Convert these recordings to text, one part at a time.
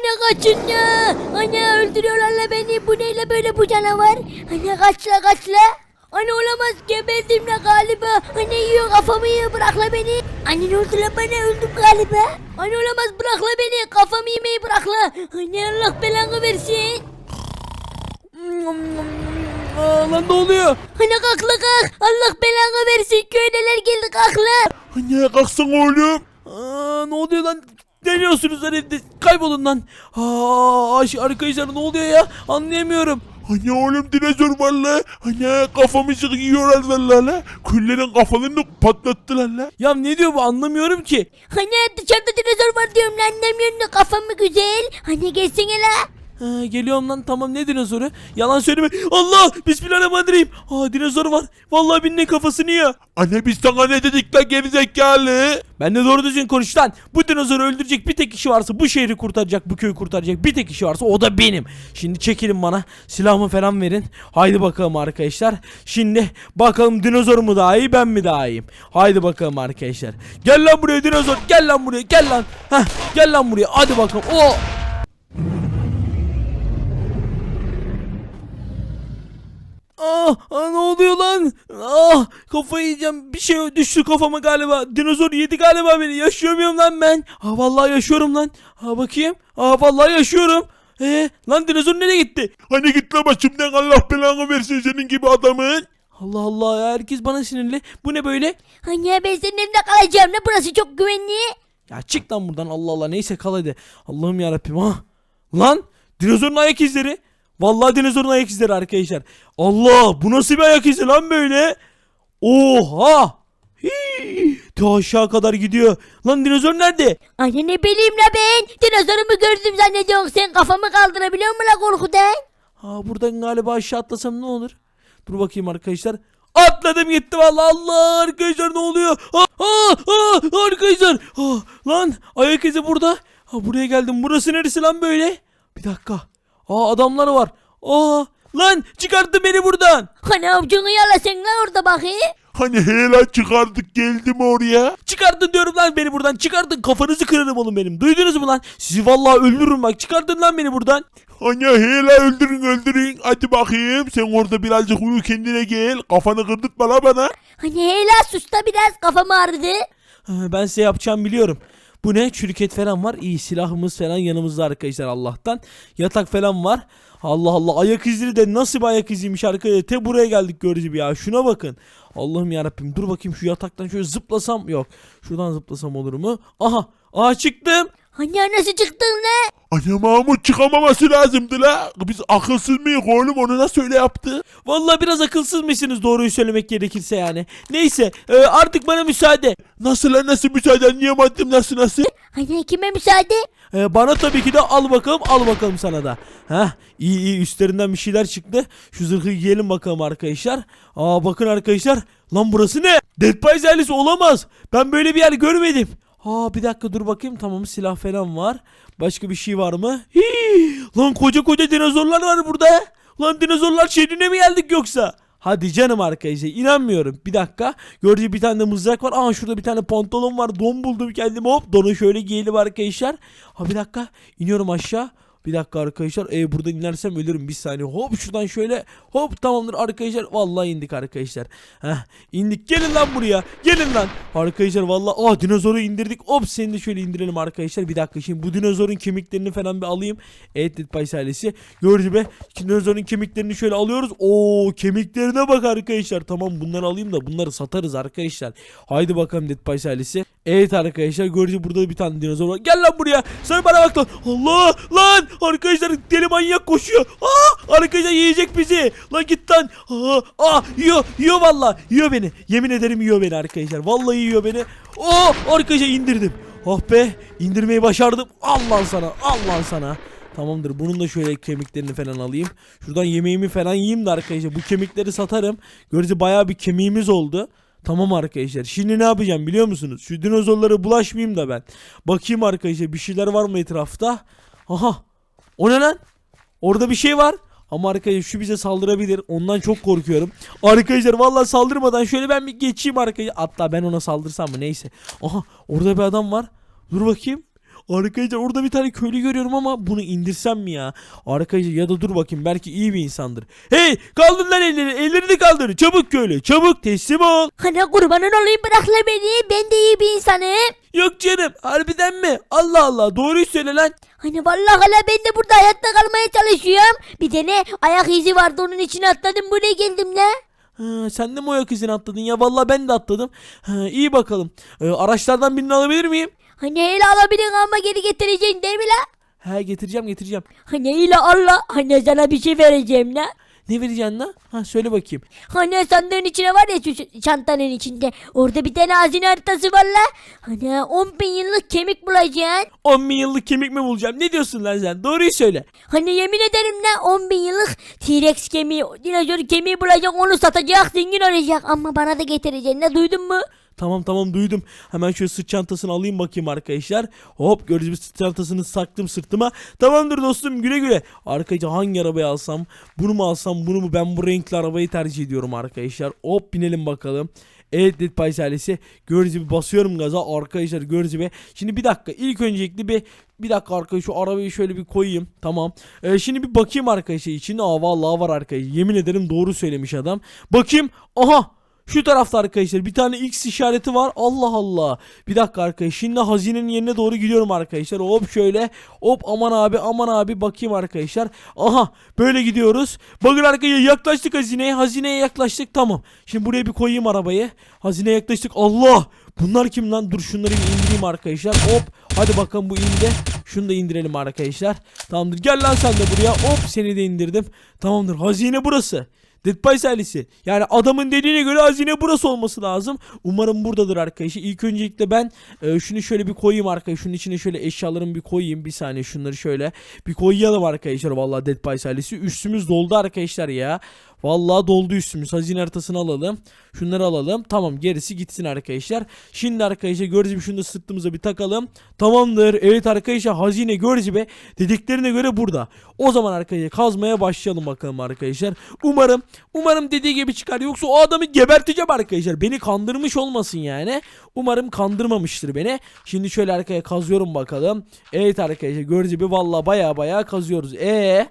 Ana kaçın ya. Ana öldürüyorlar la beni. Bu neyle böyle bu canavar? Ana kaç la kaç la. Ana olamaz geberdim la galiba. Ana yiyor kafamı yiyor bırak la beni. Anne ne oldu la bana öldüm galiba. Ana olamaz bırak la beni kafamı yemeyi bırak la. Anne Allah belanı versin. Aa, lan ne oluyor? Ana kalk la kalk. Allah belanı versin köydeler geldi kalk la. Anne kalksana oğlum. Aa, ne oluyor lan? Ne diyorsunuz lan evde? Kaybolun lan. Aa, aş- arkadaşlar ne oluyor ya? Anlayamıyorum. Anne oğlum dinozor var la. Anne kafamızı yiyorlar la la. Küllerin kafalarını patlattılar la. Ya ne diyor bu anlamıyorum ki. Anne dışarıda dinozor var diyorum lan anlamıyorsun da kafam mı güzel? Anne gelsene la. Geliyorum lan tamam ne dinozoru? Yalan söyleme. Allah bismillahirrahmanirrahim. Aa dinozor var. Vallahi birinin kafasını yiyor. Anne biz sana ne dedik la gerizekalı. Ben de doğru düzgün konuş lan. Bu dinozoru öldürecek bir tek kişi varsa bu şehri kurtaracak bu köyü kurtaracak bir tek kişi varsa o da benim. Şimdi çekilin bana silahımı falan verin. Haydi bakalım arkadaşlar. Şimdi bakalım dinozor mu daha iyi ben mi daha iyiyim. Haydi bakalım arkadaşlar. Gel lan buraya dinozor gel lan buraya gel lan. Heh, gel lan buraya hadi bakalım. O Ah, ah, ne oluyor lan? Ah kafayı yiyeceğim. Bir şey düştü kafama galiba. Dinozor yedi galiba beni. Yaşıyor muyum lan ben? Ah vallahi yaşıyorum lan. Ha bakayım. Ah vallahi yaşıyorum. Ee, lan dinozor nereye gitti? Anne git la başımdan Allah belanı versin senin gibi adamın. Allah Allah ya herkes bana sinirli. Bu ne böyle? Anne ben senin evinde kalacağım la burası çok güvenli. Ya çık lan buradan Allah Allah neyse kal hadi. Allah'ım yarabbim ha. Lan dinozorun ayak izleri. Vallahi dinozorun ayak izleri arkadaşlar. Allah bu nasıl bir ayak izi lan böyle? Oha. Hii, ta aşağı kadar gidiyor. Lan dinozor nerede? Anne ne bileyim la ben. Dinozorumu gördüm zannediyorsun sen kafamı kaldırabiliyor musun la korkudan? Ha buradan galiba aşağı atlasam ne olur? Dur bakayım arkadaşlar. Atladım gitti vallahi Allah arkadaşlar ne oluyor? Ha, ha, ha, arkadaşlar. Ha, lan ayak izi burada. Ha, buraya geldim. Burası neresi lan böyle? Bir dakika. Aa adamlar var. Aa lan çıkarttı beni buradan. Hani avucunu yala sen la orada bakayım. Hani hele çıkardık geldim oraya. Çıkartın diyorum lan beni buradan. Çıkartın kafanızı kırarım oğlum benim. Duydunuz mu lan? Sizi vallahi öldürürüm bak. Çıkartın lan beni buradan. Anne hele öldürün öldürün. Hadi bakayım sen orada birazcık uyu kendine gel. Kafanı kırdırtma la bana. Hani hela sus da biraz kafam ağrıdı. Ha, Ben size yapacağım biliyorum. Bu ne? Çürük et falan var. İyi silahımız falan yanımızda arkadaşlar Allah'tan. Yatak falan var. Allah Allah ayak izleri de nasıl bir ayak iziymiş arkadaşlar. Te buraya geldik gördüğünüz gibi ya. Şuna bakın. Allah'ım yarabbim dur bakayım şu yataktan şöyle zıplasam. Yok. Şuradan zıplasam olur mu? Aha. Aha çıktım. Hani nasıl çıktın la? Anne Mahmut çıkamaması lazımdı la. Biz akılsız mıyız oğlum onu nasıl öyle yaptı? Vallahi biraz akılsız mısınız doğruyu söylemek gerekirse yani. Neyse e, artık bana müsaade. Nasıl la nasıl müsaade anlayamadım nasıl nasıl? Hani kime müsaade? Ee, bana tabii ki de al bakalım al bakalım sana da. Heh iyi iyi üstlerinden bir şeyler çıktı. Şu zırhı giyelim bakalım arkadaşlar. Aa bakın arkadaşlar. Lan burası ne? Dead by ailesi olamaz. Ben böyle bir yer görmedim. Aa bir dakika dur bakayım tamam silah falan var. Başka bir şey var mı? Hii, lan koca koca dinozorlar var burada. Lan dinozorlar şehrine mi geldik yoksa? Hadi canım arkadaşlar inanmıyorum. Bir dakika. Gördüğü bir tane mızrak var. Aa şurada bir tane pantolon var. Don buldum kendime hop. Donu şöyle giyelim arkadaşlar. Ha bir dakika. İniyorum aşağı. Bir dakika arkadaşlar. E buradan inersem ölürüm bir saniye. Hop şuradan şöyle. Hop tamamdır arkadaşlar. Vallahi indik arkadaşlar. Heh indik. Gelin lan buraya. Gelin lan. Arkadaşlar vallahi aa dinozoru indirdik. Hop seni de şöyle indirelim arkadaşlar. Bir dakika şimdi bu dinozorun kemiklerini falan bir alayım. Evet Dead ailesi. Gördü be. Dinozorun kemiklerini şöyle alıyoruz. Oo kemiklerine bak arkadaşlar. Tamam bunları alayım da bunları satarız arkadaşlar. Haydi bakalım Dead ailesi. Evet arkadaşlar gördüğünüz burada bir tane dinozor var. Gel lan buraya. Sen bana bak lan. Allah lan. Arkadaşlar deli manyak koşuyor. Aa arkadaşlar yiyecek bizi. Lan git lan. Aa, aa yiyor. Yiyor valla. Yiyor beni. Yemin ederim yiyor beni arkadaşlar. Vallahi yiyor beni. Oo arkadaşlar indirdim. Oh be indirmeyi başardım. Allah sana. Allah sana. Tamamdır. Bunun da şöyle kemiklerini falan alayım. Şuradan yemeğimi falan yiyeyim de arkadaşlar. Bu kemikleri satarım. Görece bayağı bir kemiğimiz oldu. Tamam arkadaşlar. Şimdi ne yapacağım biliyor musunuz? Şu dinozorlara bulaşmayayım da ben. Bakayım arkadaşlar bir şeyler var mı etrafta? Aha. O ne lan? Orada bir şey var. Ama arkadaşlar şu bize saldırabilir. Ondan çok korkuyorum. Arkadaşlar vallahi saldırmadan şöyle ben bir geçeyim arkadaşlar. Hatta ben ona saldırsam mı neyse. Aha orada bir adam var. Dur bakayım. Arkadaşlar orada bir tane köylü görüyorum ama bunu indirsem mi ya? Arkadaşlar ya da dur bakayım belki iyi bir insandır. Hey kaldır lan elleri ellerini kaldır çabuk köylü çabuk teslim ol. Ana kurbanın olayım bırakla beni. Ben de iyi bir insanım. Yok canım harbiden mi? Allah Allah doğruyu söyle lan. Hani vallahi hala ben de burada hayatta kalmaya çalışıyorum. Bir tane ayak izi vardı onun içine atladım buraya geldim la. Ha, sen de mi o ayak izini atladın ya? Vallahi ben de atladım. Ha, iyi bakalım. Ee, araçlardan birini alabilir miyim? Hani hele alabilin ama geri getireceksin değil mi la? He getireceğim getireceğim. Hani ile Allah hani sana bir şey vereceğim la. Ne vereceksin lan? Ha söyle bakayım. Hani sandığın içine var ya şu çantanın içinde. Orada bir tane hazine haritası var la. Hani 10 bin yıllık kemik bulacaksın. 10 bin yıllık kemik mi bulacağım? Ne diyorsun lan sen? Doğruyu söyle. Hani yemin ederim la 10 bin yıllık T-Rex kemiği, dinozor kemiği bulacak onu satacak zengin olacak. Ama bana da getireceksin la duydun mu? Tamam tamam duydum. Hemen şöyle sırt çantasını alayım bakayım arkadaşlar. Hop gördüğünüz gibi sırt çantasını saktım sırtıma. Tamamdır dostum güle güle. Arkadaşlar hangi arabayı alsam? Bunu mu alsam bunu mu? Ben bu renkli arabayı tercih ediyorum arkadaşlar. Hop binelim bakalım. Evet Dead Pies ailesi gördüğünüz gibi basıyorum gaza arkadaşlar gördüğünüz gibi. Şimdi bir dakika ilk öncelikle bir bir dakika arkadaşlar şu arabayı şöyle bir koyayım tamam. Ee, şimdi bir bakayım arkadaşlar içinde aa vallahi var arkadaşlar yemin ederim doğru söylemiş adam. Bakayım aha şu tarafta arkadaşlar bir tane X işareti var. Allah Allah. Bir dakika arkadaşlar. Şimdi hazinenin yerine doğru gidiyorum arkadaşlar. Hop şöyle. Hop aman abi aman abi bakayım arkadaşlar. Aha böyle gidiyoruz. Bakın arkadaşlar yaklaştık hazineye. Hazineye yaklaştık tamam. Şimdi buraya bir koyayım arabayı. Hazineye yaklaştık. Allah. Bunlar kim lan? Dur şunları indireyim arkadaşlar. Hop. Hadi bakalım bu indi. Şunu da indirelim arkadaşlar. Tamamdır. Gel lan sen de buraya. Hop seni de indirdim. Tamamdır. Hazine burası. Dead Pies ailesi. Yani adamın dediğine göre hazine burası olması lazım. Umarım buradadır arkadaşlar. İlk öncelikle ben e, şunu şöyle bir koyayım arkadaşlar. Şunun içine şöyle eşyalarımı bir koyayım. Bir saniye şunları şöyle bir koyalım arkadaşlar. Vallahi Dead Pies ailesi. Üstümüz doldu arkadaşlar ya. Vallahi doldu üstümüz. Hazine haritasını alalım. Şunları alalım. Tamam gerisi gitsin arkadaşlar. Şimdi arkadaşlar gibi şunu da sırtımıza bir takalım. Tamamdır. Evet arkadaşlar hazine gördüğünüz gibi dediklerine göre burada. O zaman arkadaşlar kazmaya başlayalım bakalım arkadaşlar. Umarım umarım dediği gibi çıkar. Yoksa o adamı geberteceğim arkadaşlar. Beni kandırmış olmasın yani. Umarım kandırmamıştır beni. Şimdi şöyle arkaya kazıyorum bakalım. Evet arkadaşlar gördüğünüz gibi vallahi baya baya kazıyoruz. Eee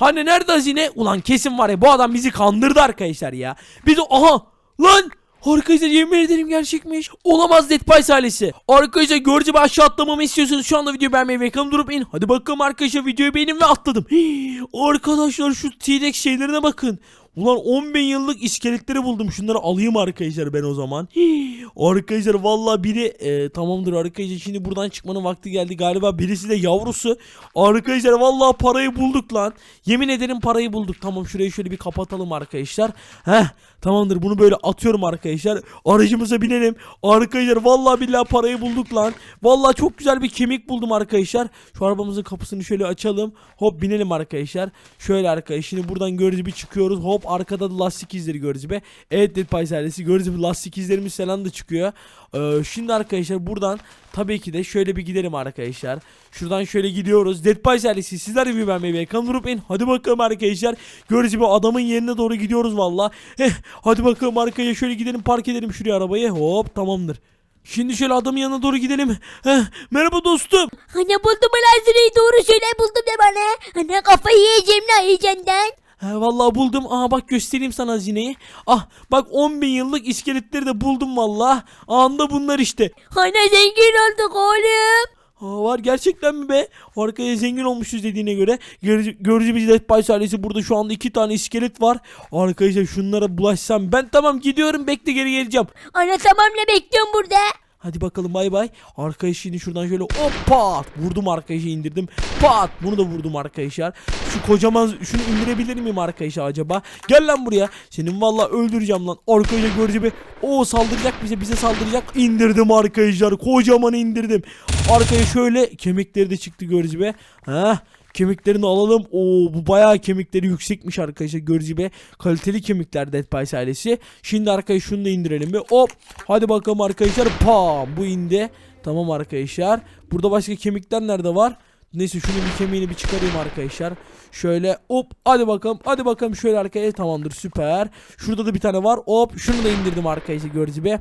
Hani nerede hazine? Ulan kesin var ya bu adam bizi kandırdı arkadaşlar ya. Biz o aha lan Arkadaşlar yemin ederim gerçekmiş. Olamaz Dead Pies ailesi. Arkadaşlar görücü aşağı atlamamı istiyorsanız şu anda videoyu beğenmeyi ve durup in. Hadi bakalım arkadaşlar videoyu beğenin ve atladım. Hii, arkadaşlar şu T-Rex şeylerine bakın. Ulan 10 bin yıllık iskeletleri buldum. Şunları alayım arkadaşlar ben o zaman. Hii, arkadaşlar vallahi biri e, tamamdır arkadaşlar. Şimdi buradan çıkmanın vakti geldi. Galiba birisi de yavrusu. Arkadaşlar vallahi parayı bulduk lan. Yemin ederim parayı bulduk. Tamam şurayı şöyle bir kapatalım arkadaşlar. Heh tamamdır bunu böyle atıyorum arkadaşlar. Aracımıza binelim. Arkadaşlar vallahi billahi parayı bulduk lan. Vallahi çok güzel bir kemik buldum arkadaşlar. Şu arabamızın kapısını şöyle açalım. Hop binelim arkadaşlar. Şöyle arkadaşlar şimdi buradan gördüğünüz gibi çıkıyoruz. Hop arkada da lastik izleri gördüğünüz gibi. Evet Dead Pies ailesi lastik izlerimiz falan da çıkıyor. Ee, şimdi arkadaşlar buradan tabii ki de şöyle bir gidelim arkadaşlar. Şuradan şöyle gidiyoruz. Dead Pies ailesi sizler de bir beğenmeyi ve kanalıma unutmayın. Hadi bakalım arkadaşlar. Gördüğünüz gibi adamın yerine doğru gidiyoruz valla. Heh, hadi bakalım arkaya şöyle gidelim park edelim şuraya arabayı. Hop tamamdır. Şimdi şöyle adamın yanına doğru gidelim. Heh, merhaba dostum. Hani buldum hazineyi doğru söyle buldum de bana. Hani kafayı yiyeceğim la yiyeceğinden. He vallahi buldum. Aa bak göstereyim sana hazineyi. Ah bak 10 bin yıllık iskeletleri de buldum vallahi. Anda bunlar işte. Hani zengin olduk oğlum. Aa, var gerçekten mi be? Arkaya zengin olmuşuz dediğine göre. Gör- Görücü bir Dead Pies ailesi burada şu anda iki tane iskelet var. Arkadaşlar şunlara bulaşsam ben tamam gidiyorum bekle geri geleceğim. Ana tamam ne bekliyorum burada. Hadi bakalım bay bay. Arkadaş şimdi şuradan şöyle hop vurdum arkadaşı indirdim. Pat bunu da vurdum arkadaşlar. Şu kocaman şunu indirebilir miyim arkadaşlar acaba? Gel lan buraya. Senin valla öldüreceğim lan. Arkadaşlar görücü bir o saldıracak bize bize saldıracak. İndirdim arkadaşlar. Kocaman indirdim. Arkaya şöyle kemikleri de çıktı görücü be. Ha Kemiklerini alalım. Oo bu bayağı kemikleri yüksekmiş arkadaşlar. Gördüğünüz gibi kaliteli kemikler Dead Pies ailesi. Şimdi arkadaşlar şunu da indirelim bir. Hop. Hadi bakalım arkadaşlar. Pam bu indi. Tamam arkadaşlar. Burada başka kemikler nerede var? Neyse şunu bir kemiğini bir çıkarayım arkadaşlar. Şöyle hop hadi bakalım hadi bakalım şöyle arkaya tamamdır süper. Şurada da bir tane var hop şunu da indirdim arkadaşlar gördüğünüz gibi.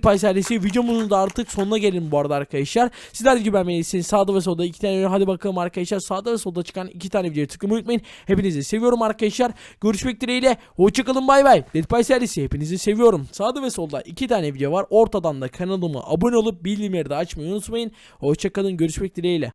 Pies ailesi videomuzun da artık sonuna gelin bu arada arkadaşlar. Sizler gibi beğenmelisiniz sağda ve solda iki tane hadi bakalım arkadaşlar sağda ve solda çıkan iki tane videoyu tıklamayı unutmayın. Hepinizi seviyorum arkadaşlar. Görüşmek dileğiyle hoşçakalın bay bay. Dead Pies ailesi hepinizi seviyorum. Sağda ve solda iki tane video var. Ortadan da kanalıma abone olup bildirimleri de açmayı unutmayın. Hoşçakalın görüşmek dileğiyle.